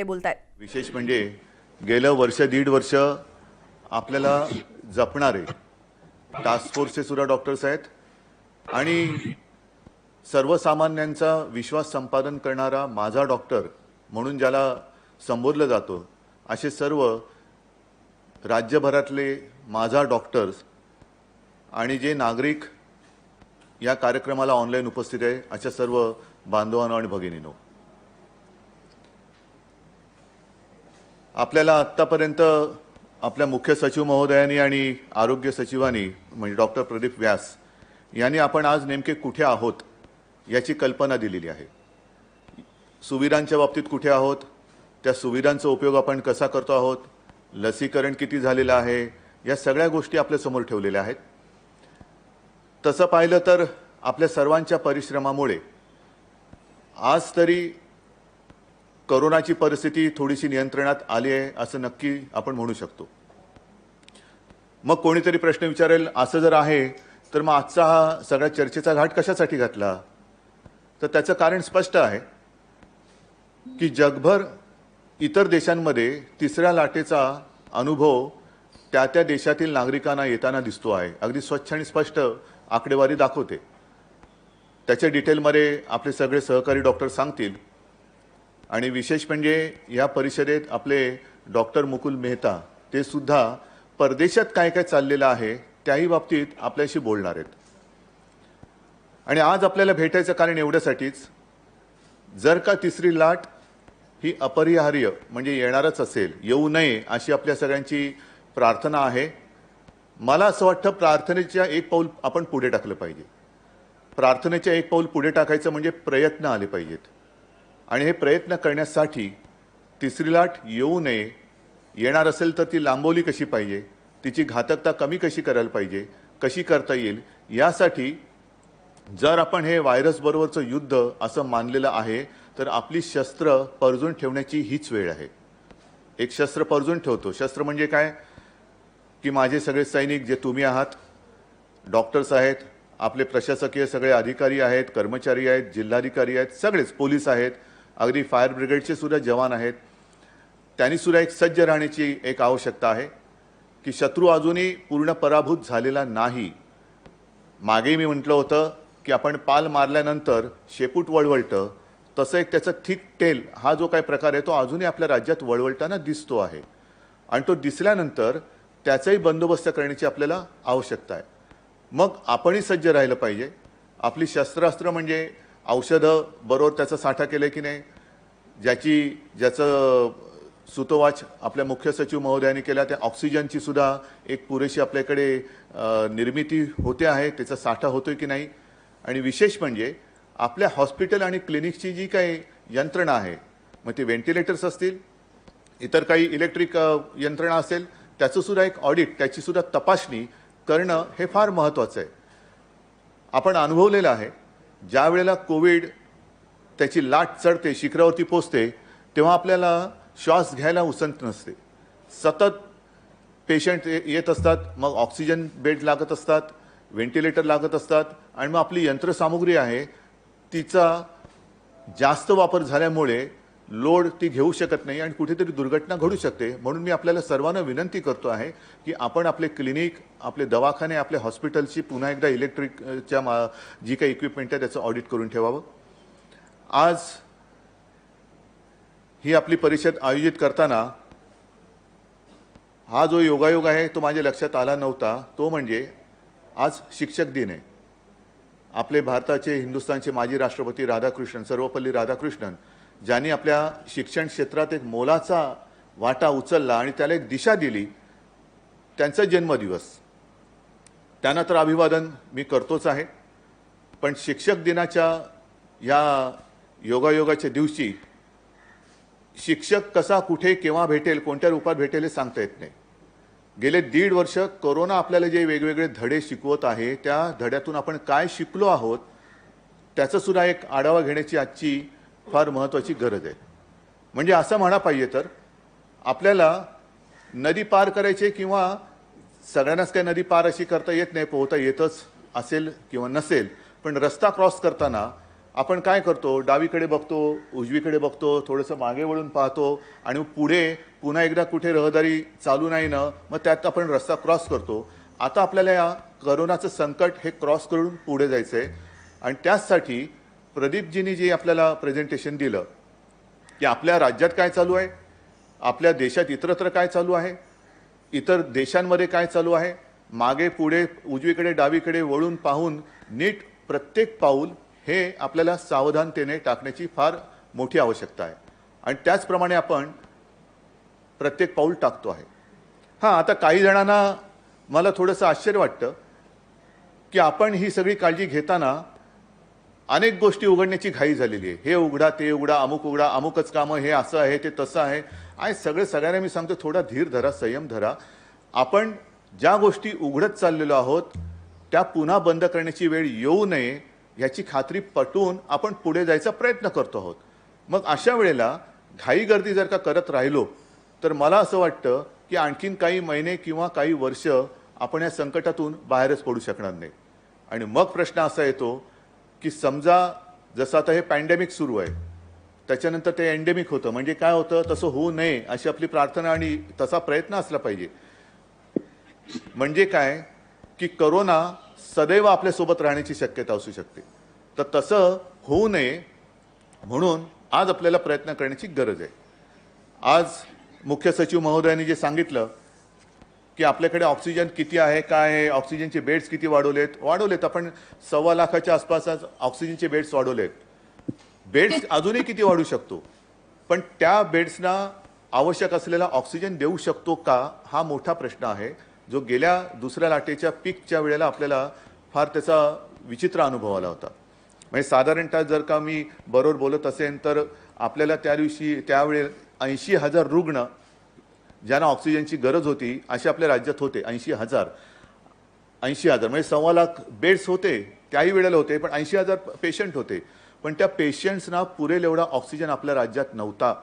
ते बोलत विशेष म्हणजे गेलं वर्ष दीड वर्ष आपल्याला जपणारे टास्क फोर्सचे सुद्धा डॉक्टर्स आहेत. आणि सर्वसामान्यांचा विश्वास संपादन करणारा माझा डॉक्टर म्हणून ज्याला संबोधलं जातो असे सर्व राज्यभरातले माझा डॉक्टर्स आणि जे नागरिक या कार्यक्रमाला ऑनलाईन उपस्थित आहे अशा सर्व बांधवांनो आणि भगिनीनो. आपल्याला आत्तापर्यंत आपल्या मुख्य सचिव महोदयांनी आणि आरोग्य सचिवांनी म्हणजे डॉक्टर प्रदीप व्यास यांनी आपण आज नेमके कुठे आहोत याची कल्पना दिलेली आहे. सुविधांच्या बाबतीत कुठे आहोत? त्या सुविधांचा उपयोग आपण कसा करतो आहोत? लसीकरण किती झालेलं आहे? या सगळ्या गोष्टी आपल्यासमोर ठेवलेल्या आहेत. तसं पाहिलं तर आपल्या सर्वांच्या परिश्रमामुळे आज तरी करोनाची परिस्थिती थोडीशी नियंत्रणात आली आहे असं नक्की आपण म्हणू शकतो. मग कोणीतरी प्रश्न विचारेल असं जर आहे तर मग आजचा हा सगळ्या चर्चेचा घाट कशासाठी घातला? तर त्याचं कारण स्पष्ट आहे की जगभर इतर देशांमध्ये तिसऱ्या लाटेचा अनुभव त्या त्या देशातील नागरिकांना येताना दिसतो आहे. अगदी स्वच्छ आणि स्पष्ट आकडेवारी दाखवते. त्याच्या डिटेलमध्ये आपले सगळे सहकारी डॉक्टर सांगतील आणि विशेष म्हणजे या परिषदेत आपले डॉक्टर मुकुल मेहता ते सुद्धा परदेशात काय काय चाललेलं आहे त्याही बाबतीत आपल्याशी बोलणार आहेत. आणि आज आपल्याला भेटायचं कारण एवढ्यासाठीच जर का तिसरी लाट ही अपरिहार्य म्हणजे येणारच असेल येऊ नये अशी आपल्या सगळ्यांची प्रार्थना आहे. मला असं वाटतं प्रार्थनेच्या एक पाऊल आपण पुढे टाकलं पाहिजे. प्रार्थनेच्या एक पाऊल पुढे टाकायचं म्हणजे प्रयत्न आले पाहिजेत. आणि हे प्रयत्न करण्यासाठी तिसरी लाट येऊ नये. येणार असेल तर ती लांबवली कशी पाहिजे? तिची घातकता कमी कशी करायला पाहिजे? कशी करता येईल? यासाठी जर आपण हे व्हायरसबरोबरचं युद्ध असं मानलेलं आहे तर आपली शस्त्र परजून ठेवण्याची हीच वेळ आहे. एक शस्त्र परजून ठेवतो. शस्त्र म्हणजे काय? की माझे सगळे सैनिक जे तुम्ही आहात डॉक्टर्स आहेत आपले प्रशासकीय सगळे अधिकारी आहेत कर्मचारी आहेत जिल्हाधिकारी आहेत सगळेच पोलीस आहेत अगदी फायर ब्रिगेडचे सुद्धा जवान आहेत. त्यांनी सुद्धा एक सज्ज राहण्याची एक आवश्यकता आहे की शत्रू अजूनही पूर्ण पराभूत झालेला नाही. मागे मी म्हटलं होतं की आपण पाल मारल्यानंतर शेपूट वळवळतं तसं एक त्याचं थिक टेल हा जो काही प्रकार आहे तो अजूनही आपल्या राज्यात वळवळताना दिसतो आहे. आणि तो दिसल्यानंतर त्याचाही बंदोबस्त करण्याची आपल्याला आवश्यकता आहे. मग आपणही सज्ज राहिलं पाहिजे. आपली शस्त्रास्त्र म्हणजे औषधं बरोबर त्याचा साठा केलं की नाही ज्याची ज्याचं सुतोवाच आपल्या मुख्य सचिव महोदयांनी केला त्या ऑक्सिजनची सुद्धा एक पुरेशी आपल्याकडे निर्मिती होते आहे त्याचा साठा होतोय की नाही? आणि विशेष म्हणजे आपल्या हॉस्पिटल आणि क्लिनिकची जी काही यंत्रणा आहे मग ते व्हेंटिलेटर्स असतील इतर काही इलेक्ट्रिक यंत्रणा असेल त्याचं सुद्धा एक ऑडिट त्याची सुद्धा तपासणी करणं हे फार महत्त्वाचं आहे. आपण अनुभवलेलं आहे ज्या वेळेला कोविड त्याची लाट चढते शिखरावरती पोचते तेव्हा आपल्याला श्वास घ्यायला उसंत नसते. सतत पेशंट येत असतात मग ऑक्सिजन बेड लागत असतात व्हेंटिलेटर लागत असतात आणि मग आपली यंत्रसामुग्री आहे तिचा जास्त वापर झाल्यामुळे लोड ती घेऊ शकत नाही आणि कुठेतरी दुर्घटना घडू शकते. म्हणून मी आपल्याला सर्वांना विनंती करतो आहे की आपण आपले क्लिनिक आपले दवाखाने आपले हॉस्पिटलची पुन्हा एकदा इलेक्ट्रिकच्या मा जी काही इक्विपमेंट आहे त्याचं ऑडिट करून ठेवावं. आज ही आपली परिषद आयोजित करताना हा जो योगायोग आहे तो माझ्या लक्षात आला नव्हता. तो म्हणजे आज शिक्षक दिन आहे. आपले भारताचे हिंदुस्थानचे माजी राष्ट्रपती राधाकृष्णन सर्वपल्ली राधाकृष्णन ज्यांनी आपल्या शिक्षण क्षेत्रात एक मोलाचा वाटा उचलला आणि त्याला एक दिशा दिली त्यांचा जन्मदिवस. त्यांना तर अभिवादन मी करतोच आहे. पण शिक्षक दिनाच्या या योगायोगाच्या दिवशी शिक्षक कसा कुठे केव्हा भेटेल कोणत्या रूपात भेटेल हे सांगता येत नाही. गेले दीड वर्ष कोरोना आपल्याला जे वेगवेगळे धडे शिकवत आहे त्या धड्यातून आपण काय शिकलो आहोत त्याचंसुद्धा एक आढावा घेण्याची आजची फार महत्त्वाची गरज आहे. म्हणजे असं म्हणा पाहिजे तर आपल्याला नदी पार करायची किंवा सगळ्यांनाच काही नदी पार अशी करता येत नाही पोहता येतच असेल किंवा नसेल पण रस्ता क्रॉस करताना आपण काय करतो? डावीकडे बघतो उजवीकडे बघतो थोडंसं मागे वळून पाहतो आणि पुढे पुन्हा एकदा कुठे रहदारी चालू नाही ना मग त्यात आपण रस्ता क्रॉस करतो. आता आपल्याला या करोनाचं संकट हे क्रॉस करून पुढे जायचं आहे आणि त्याचसाठी प्रदीपजींनी जे आपल्याला प्रेझेंटेशन दिलं की आपल्या राज्यात काय चालू आहे? आपल्या देशात इतरत्र काय चालू आहे? इतर देशांमध्ये काय चालू आहे? मागे पुढे उजवीकडे डावीकडे वळून पाहून नीट प्रत्येक पाऊल हे आपल्याला सावधानतेने टाकण्याची फार मोठी आवश्यकता आहे. आणि त्याचप्रमाणे आपण प्रत्येक पाऊल टाकतो आहे. हां आता काही जणांना मला थोडंसं आश्चर्य वाटतं की आपण ही सगळी काळजी घेताना अनेक गोष्टी उघडण्याची घाई झालेली आहे. हे उघडा ते उघडा अमुक उघडा अमुकच कामं हे असं आहे ते तसं आहे. आणि सगळं सगळ्यांना मी सांगतो थोडा धीर धरा संयम धरा. आपण ज्या गोष्टी उघडत चाललेलो आहोत त्या पुन्हा बंद करण्याची वेळ येऊ नये ह्याची खात्री पटवून आपण पुढे जायचा प्रयत्न करतो आहोत. मग अशा वेळेला घाई गर्दी जर का करत राहिलो तर मला असं वाटतं की आणखीन काही महिने किंवा काही वर्ष आपण या संकटातून बाहेरच पडू शकणार नाही. आणि मग प्रश्न असा येतो की समजा जसं आता हे पॅन्डेमिक सुरू आहे त्याच्यानंतर ते एंडेमिक होतं. म्हणजे काय होतं? तसं होऊ नये अशी आपली प्रार्थना आणि तसा प्रयत्न असला पाहिजे. म्हणजे काय? की करोना सदैव आपल्यासोबत राहण्याची शक्यता असू शकते. तर तसं होऊ नये म्हणून आज आपल्याला प्रयत्न करण्याची गरज आहे. आज मुख्य सचिव महोदयांनी जे सांगितलं की आपल्याकडे ऑक्सिजन किती आहे काय आहे ऑक्सिजनचे बेड्स किती वाढवलेत वाढवलेत आपण सव्वा लाखाच्या आसपास आज ऑक्सिजनचे बेड्स वाढवलेत. बेड्स अजूनही किती वाढू शकतो? पण त्या बेड्सना आवश्यक असलेला ऑक्सिजन देऊ शकतो का हा मोठा प्रश्न आहे. जो गेल्या दुसऱ्या लाटेच्या पीकच्या वेळेला आपल्याला फार त्याचा विचित्र अनुभव आला होता. म्हणजे साधारणतः जर का मी बरोबर बोलत असेन तर आपल्याला त्या दिवशी त्यावेळे ऐंशी हजार रुग्ण ज्यांना ऑक्सिजनची गरज होती असे आपल्या राज्यात होते ऐंशी हजार. ऐंशी हजार म्हणजे सव्वा लाख बेड्स होते त्याही वेळेला होते पण ऐंशी हजार पेशंट होते. पण त्या पेशंट्सना पुरेल एवढा ऑक्सिजन आपल्या राज्यात नव्हता.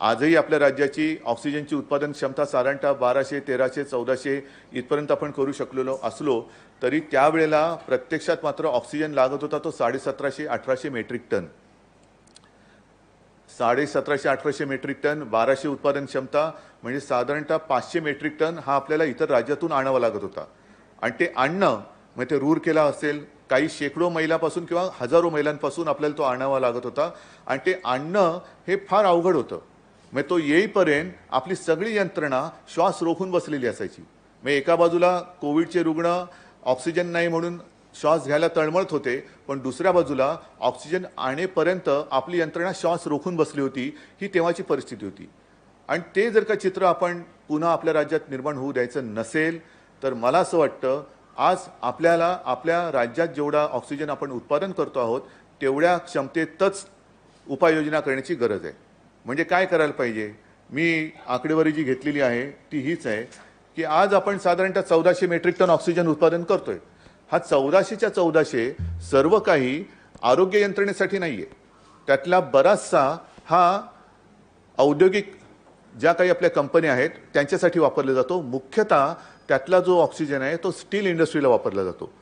आजही आपल्या राज्याची ऑक्सिजनची उत्पादन क्षमता साधारणतः बाराशे तेराशे चौदाशे इथपर्यंत आपण करू शकलेलो असलो तरी त्यावेळेला प्रत्यक्षात मात्र ऑक्सिजन लागत होता तो साडेसतराशे अठराशे मेट्रिक टन. साडेसतराशे अठराशे मेट्रिक टन बाराशे उत्पादन क्षमता म्हणजे साधारणतः पाचशे मेट्रिक टन हा आपल्याला इतर राज्यातून आणावा लागत होता. आणि ते आणणं म्हणजे ते रूरकेला असेल काही शेकडो मैलापासून किंवा हजारो मैलांपासून आपल्याला तो आणावा लागत होता. आणि ते आणणं हे फार अवघड होतं. म्हणजे तो येईपर्यंत आपली सगळी यंत्रणा श्वास रोखून बसलेली असायची. म्हणजे एका बाजूला कोविडचे रुग्ण ऑक्सिजन नाही म्हणून श्वास घ्यायला तळमळत होते पण दुसऱ्या बाजूला ऑक्सिजन आणेपर्यंत आपली यंत्रणा श्वास रोखून बसली होती ही तेव्हाची परिस्थिती होती. आणि ते जर का चित्र आपण पुन्हा आपल्या राज्यात निर्माण होऊ द्यायचं नसेल तर मला असं वाटतं आज आपल्याला आपल्या राज्यात जेवढा ऑक्सिजन आपण उत्पादन करतो आहोत तेवढ्या क्षमतेतच उपाययोजना करण्याची गरज आहे. म्हणजे काय करायला पाहिजे? मी आकडेवारी जी घेतलेली आहे ती हीच आहे की आज आपण साधारणतः चौदाशे मेट्रिक टन ऑक्सिजन उत्पादन करतोय. हा चौदाशेच्या चौदाशे सर्व काही आरोग्य यंत्रणेसाठी नाही आहे त्यातला बराचसा हा औद्योगिक ज्या काही आपल्या कंपन्या आहेत त्यांच्यासाठी वापरला जातो. मुख्यतः त्यातला जो ऑक्सिजन आहे तो स्टील इंडस्ट्रीला वापरला जातो.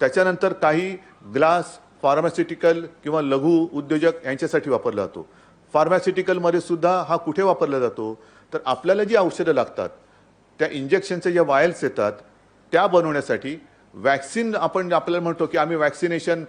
त्याच्यानंतर काही ग्लास फार्मास्युटिकल किंवा लघु उद्योजक यांच्यासाठी वापरला जातो. फार्मास्युटिकलमध्ये सुद्धा हा कुठे वापरला जातो? तर आपल्याला जी औषधं लागतात त्या इंजेक्शनच्या ज्या वायल्स येतात त्या बनवण्यासाठी वॅक्सिन आपण आपल्याला म्हणतो की आम्ही वॅक्सिनेशन